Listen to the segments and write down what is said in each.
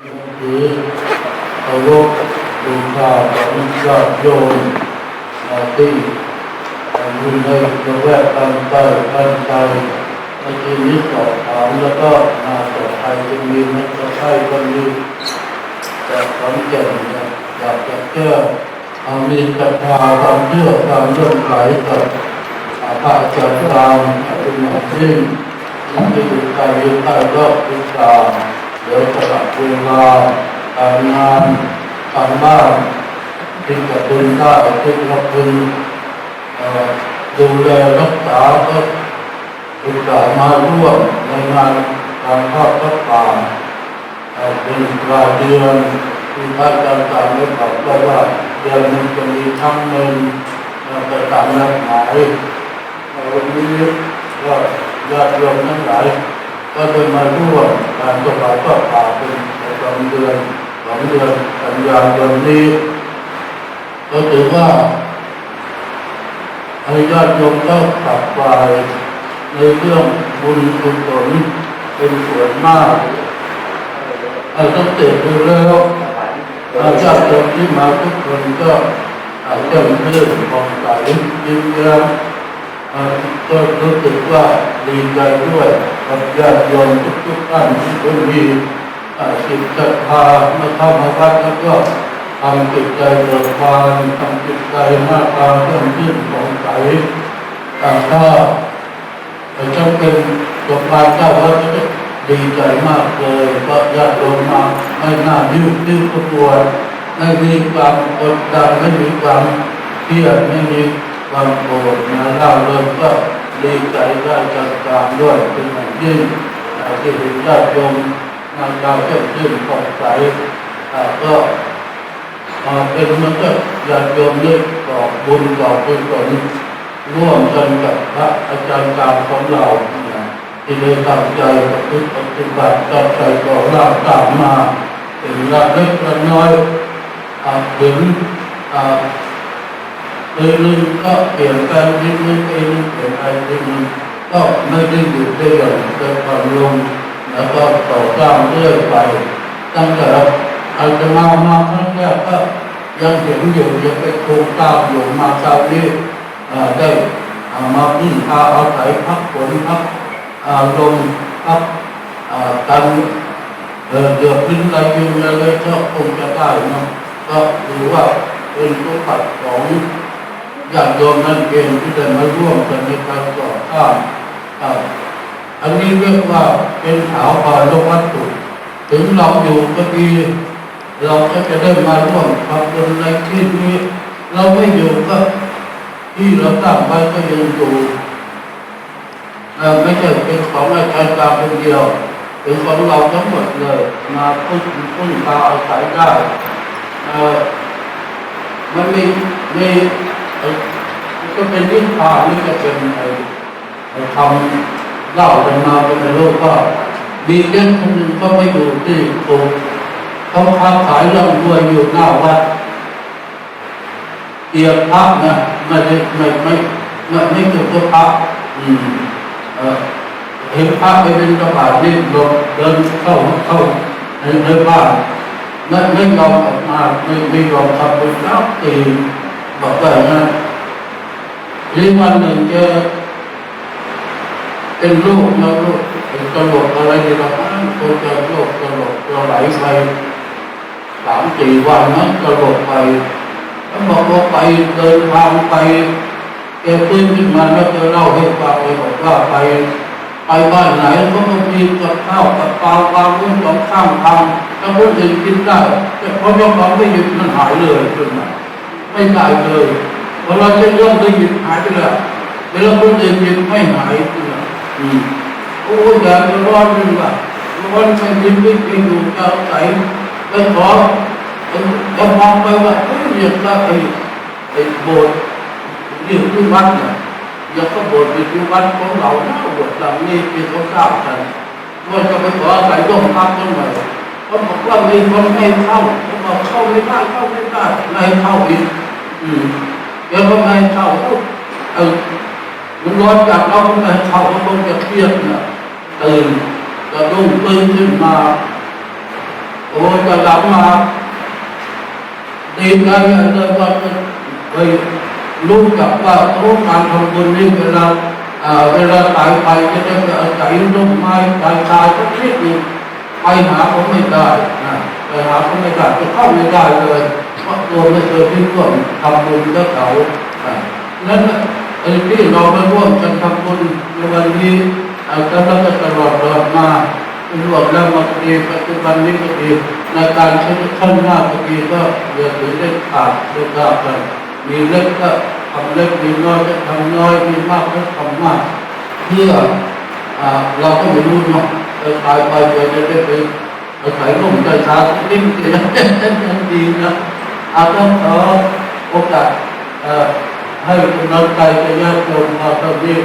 รือเคารพดูข่าวของญาติโยมที่อยู่ในระแวกทางใต้ทางไทยในที่นี้สอบถามแล้วก็มาต่อไปจะมีนักไทยคนหนึงจากขอนแก่นเนี่อยากจะแก้เอามีศรัทธาความเชื่อความเลื่อมใสกับพระอาจารย์รามเป็นหมอซึ่งนั่นจะอยู่ใกล้อยู่ใกล้รอบทิศทา งเดี๋ยวสลับเวลาการงานการบ้านที่จะพึงได้ที่เราพึงเอ่อดูแลรักษาก็อุตส่ามาร่วมในงานการทอดพระป่าเอ่อเป็นรายเดือนที่พระอาจารย์ตามได้บอกไว้ว่าเดือนหนึงจะมีครั้งหนึ่งเราจะตามนัดหมายวันนี้ก็ญาติโยมทั้งหลายก็จะมาร่วม การถวายทอดป่าเป็นประจำเดือนสองเดือนกันยายนนี้ก็ถือว่าให้ญาติโยมเข้าตักบายในเรื่องบุญกุศลเป็นส่วนมากเอาตั้งต่ดูแล้วอาญาติโยมที่มาทุกคนก็อาจจะเรื่องของสายยิ้มแย้มก็รู้สึกว่าดีใจด้วย กับญาติโยมทุกๆท่านที่เพิ่งมีจิตศรัทธาเมื่อเข้ามาวัดแล้วก็ทำจิตใจเบิกบานทำจิตใจมากควาเพิ่มขึ้นของใสอ่าถ้าจำเป็นจบการเจ้าวัดก็ดีใจมากเลยเพราะญาติโยมมาไม่น่าดิ้วดิ้วขบวนไม่มีความกดดันไม่มีความเครียดไม่มีความโกรธนะเราเริ่มก็ ดีใจได้จัดการด้วยเป็นอย่างยิ่งอ่าที่เห็นญาติโยมมาดาวเข้มขึ้นผ่องใสอ่ก็อาเป็นมันก็ญาติโยมเลือกตอบบุญตอบุญผลร่วมกันกับพระอาจารย์การของเราที่ได้ตั้งใจปฏิบัติตั้งใจก่อร่างตามมาเป็นละเล็กละน้อยอ่าถึงอ่า ปีหนึงก็เปลี่ยนแปลงปีหนึงปีหนึงเปลี่ยนไปปีหนึงก็ไม่ได้หยุดได้หย่อนเกิดความลงแล้วก็ต่อสร้างเรื่อยไป ตั้งแต่อาจจะมามาครั้งแรกก็ยังเห็นอยู่ยังเป็นโครงการอยู่มาคราวนี้ได้มาพึ่งพาอาศัยพักฝนพักลมพักอ่ากันเดือดขึ้นอะไรอยู่อะไรก็คงจะได้นะก็ถือว่าเป็นสมบัติของ ญาติโยมนั่นเองที่ได้มาร่วมกันในการก่อสร้างอันนี้เรียกว่าเป็นถาวรโลกวัตถุถึงเราอยู่ก็ดี เราก็จะได้มาร่วมทำบุญในที่นี้ เราไม่อยู่ก็ที่เราตั้งไว้ก็ยังอยู่ไม่ใช่เป็นของอาจารย์ตาคนเดียวเป็นของเราทั้งหมดเลย มาพึ่งพึ่งพาอาศัยได้เออมันมีมี ก็เป็นนิพานนี่ก็เป็นไอ้ไอ้คำเล่ากันมาเป็นโลกว่ามีเด็กคนหนึ่งก็ไม่อยู่ที่โกเขาค้าขายร่ำรวยอยู่หน้าวัดเกียร์พระนะไม่ได้ไม่ไม่ไม่ไม่ถูกตัวพระอืมเออเห็นพระไปเป็นกระบาดนี่ลงเดินเข้าเข้าในในบ้านไม่ไม่ยอมออกมาไม่ไม่ยอมทำบุญแล้วตี บอกว่านั้นทีวันหนึ่งแกเป็นลูกแล้วลูกเป็นกระโหลกอะไรนี่เราคงจะโรคกระโหลกเราไหลไปสามสี่วันนั้นกระโหลกไปแล้วบอกว่าไปเดินทางไปแกฟื้นขึ้นมาแล้วจะเล่าให้ฟังเลยบอกว่าไปไปบ้านไหนเขาก็มีกับข้าวกับปลาวางไว้สองข้างทางถ้าคนอื่นกินได้แต่พอยกของไม่หยุดมันหายเลยขึ้นมา ไม่ได้เลยพอเราจะเริ่มได้หยุดหายไปแล้วเวลาคนอื่นหยุดไม่หายขึ้นมาอืมโอ้ยอย่าจะร้อนเลยว่ะร้อนไปยิ้มไม่ไปอยู่เจ้าใสไปขอจะมองไปว่าเฮ้ยอยากได้ไอ้ไอ้โบสถ์อยู่ที่วัดเนี่ยอย่าก็บทในที่วัดของเราหน้าบทหลังนี้ที่เขาทราบกันว่าจะไปขอใส่ร่มพักกันใหม่เขาบอกว่ามีคนให้เข้าเขาบอกเข้าไม่ได้เข้าไม่ได้ไม่ให้เข้าอีก อืมเดี๋ยวก็ไม่ให้เข้าเออมันร้อนจากเราก็ไม่เข้าเขาคงจะเครียดนะตื่นกระดุ้งตื่นขึ้นมาโอ้จะหลังมาดีกันเลยว่าเคยรู้จักว่าโอ้การทำบุญนี่เวลาเวลาตายไปจะได้ไปอาศัยร่มไม้ตายตายก็คิดอยู่ไปหาเขาไม่ได้นะไปหาเขาไม่ได้จะเข้าไม่ได้เลย ตัวไม่เคยที่ร่วมทำบุญกับเขาอ่านั้นไอ้ที่เราไปร่วมกันทำบุญในวันนี้ก็แล้วก็ตลอดตลอดมาร่วมแล้วมาดีปัจจุบันนี้ก็ดีในการใช้ขั้นหน้าก็ดีก็เดือดหรือเล็กขาดเล็กขาดกันมีเล็กก็ทำเล็กมีน้อยก็ทำน้อยมีมากก็ทำมากเพื่อเราก็ไม่รู้เนาะจะตายไปเดี๋ยวจะได้ไปอาศัยร่มใจชาลิ้นเสียยังดีนะ อาต้องขอโอกาสให้กำลังใจกับญาติโยมมาตอนนี้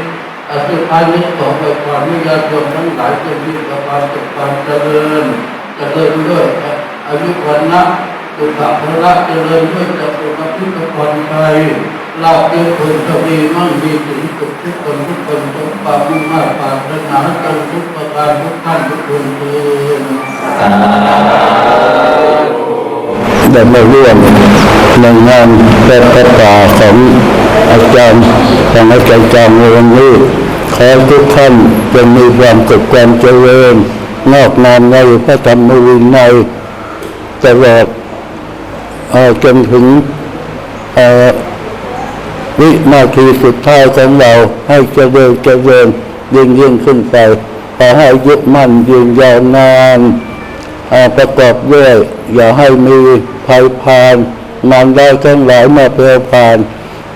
อาสุดท้ายนี้ขอไปความนิยาชนทั้งหลายจงมีความสุขความเจริญเจริญด้วยอายุวันนะสุขภาระเจริญด้วยจะสุขพิพพรชัยลาเยอะคนจะมีมั่งมีถึงสุขทุกคนทุกคนทุกความมุ่งมั่นปรารถนาจงทุกประการทุกท่านทุกคนเถิด ได้มาร่วมในงานเป็นประกาศของอาจารย์ของอาจารย์จางในวันนี้ขอทุกท่านจงมีความสุขความเจริญงอกงามในพระธรรมวินัยตลอดจนถึงเอ่อวินาทีสุดท้ายของเราให้เจริญเจริญยิ่งยิ่งขึ้นไปขอให้ยึดมั่นยืนยาวนาน ประกอบด้วย อย่าให้มีภัยพานงานได้ทั้งหลายมาเพลพาน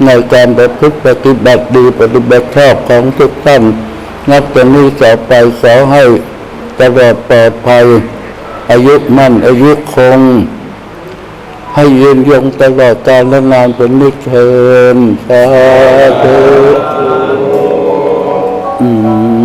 ในการประพฤติปฏิบัติดีปฏิบัติชอบของทุกท่านนับจากนี้ต่อไปขอให้ตลอดปลอดภัย อายุมั่นอายุคง ให้ยืนยงตลอดกาลและนานเป็นนิจเทินสาธุอืม